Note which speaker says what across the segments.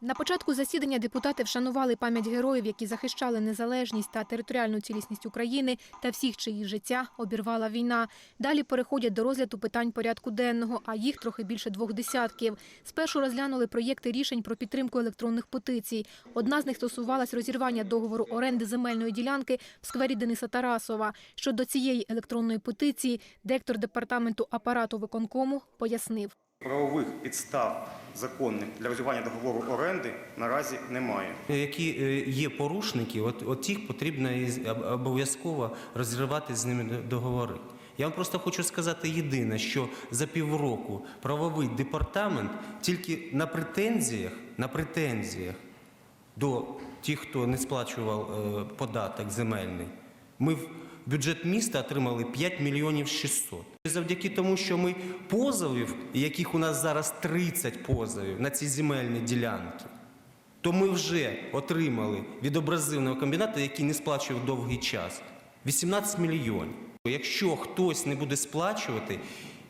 Speaker 1: На початку засідання депутати вшанували пам'ять героїв, які захищали незалежність та територіальну цілісність України та всіх, чиї життя обірвала війна. Далі переходять до розгляду питань порядку денного, а їх трохи більше двох десятків. Спершу розглянули проєкти рішень про підтримку електронних петицій. Одна з них стосувалась розірвання договору оренди земельної ділянки в сквері Дениса Тарасова. Щодо цієї електронної петиції, директор департаменту апарату виконкому пояснив.
Speaker 2: Правових підстав законних для розірвання договору оренди наразі немає.
Speaker 3: Які е, є порушники, от, от їх потрібно обов'язково розривати з ними договори. Я вам просто хочу сказати єдине, що за півроку правовий департамент тільки на претензіях, на претензіях до тих, хто не сплачував е, податок земельний, ми в бюджет міста отримали 5 мільйонів 600. Завдяки тому, що ми позовів, яких у нас зараз 30 позовів на ці земельні ділянки, то ми вже отримали від образивного комбінату, який не сплачував довгий час, 18 мільйонів. Якщо хтось не буде сплачувати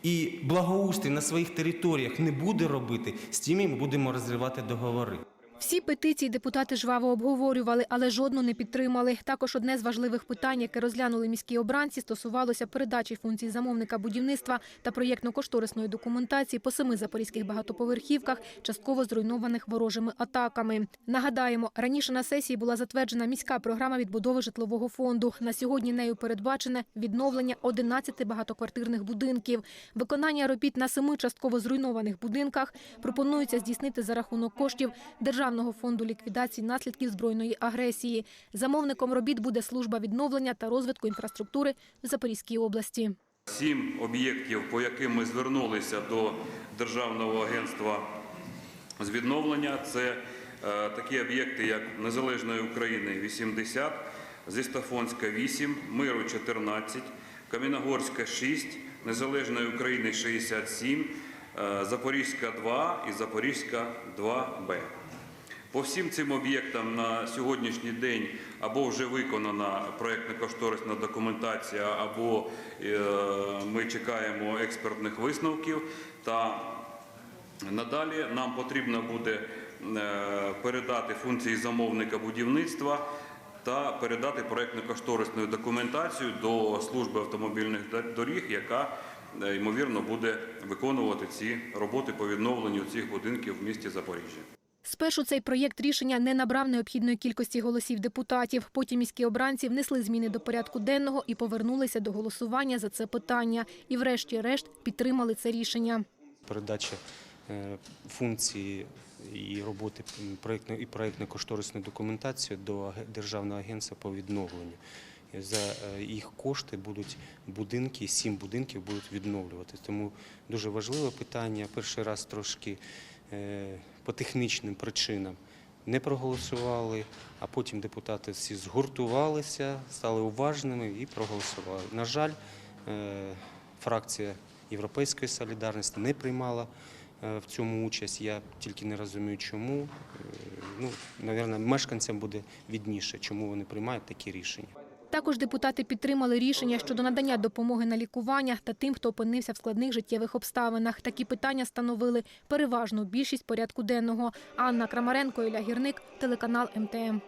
Speaker 3: і благоустрій на своїх територіях не буде робити, з тими ми будемо розривати договори.
Speaker 1: Всі петиції депутати жваво обговорювали, але жодну не підтримали. Також одне з важливих питань, яке розглянули міські обранці, стосувалося передачі функцій замовника будівництва та проєктно-кошторисної документації по семи запорізьких багатоповерхівках, частково зруйнованих ворожими атаками. Нагадаємо, раніше на сесії була затверджена міська програма відбудови житлового фонду. На сьогодні нею передбачене відновлення 11 багатоквартирних будинків. Виконання робіт на семи частково зруйнованих будинках пропонується здійснити за рахунок коштів Державного фонду ліквідації наслідків збройної агресії. Замовником робіт буде служба відновлення та розвитку інфраструктури в Запорізькій області.
Speaker 4: Сім об'єктів, по яким ми звернулися до Державного агентства з відновлення, це е, такі об'єкти, як Незалежної України 80, Зістафонська 8, Миру 14, Кам'яногорська 6, Незалежної України 67, е, Запорізька 2 і Запорізька 2Б. По всім цим об'єктам на сьогоднішній день або вже виконана проєктно-кошторисна документація, або е, ми чекаємо експертних висновків. Та надалі нам потрібно буде е, передати функції замовника будівництва та передати проєктно-кошторисну документацію до служби автомобільних доріг, яка е, ймовірно буде виконувати ці роботи по відновленню цих будинків в місті Запоріжжя.
Speaker 1: Спершу цей проєкт рішення не набрав необхідної кількості голосів депутатів. Потім міські обранці внесли зміни до порядку денного і повернулися до голосування за це питання. І врешті-решт підтримали це рішення.
Speaker 3: передача е, функції і роботи проєктної і проєктно-кошторисної документації до Державного агентства по відновленню. За е, їх кошти будуть будинки, сім будинків будуть відновлюватися. Тому дуже важливе питання. Перший раз трошки е, по технічним причинам не проголосували, а потім депутати всі згуртувалися, стали уважними і проголосували. На жаль, е, фракція Європейської солідарності не приймала е, в цьому участь. Я тільки не розумію, чому. Е, Ну, мабуть, мешканцям буде відніше, чому вони приймають такі рішення.
Speaker 1: Також депутати підтримали рішення щодо надання допомоги на лікування та тим, хто опинився в складних життєвих обставинах. Такі питання становили переважну більшість порядку денного. Анна Крамаренко, Ілля Гірник, телеканал МТМ.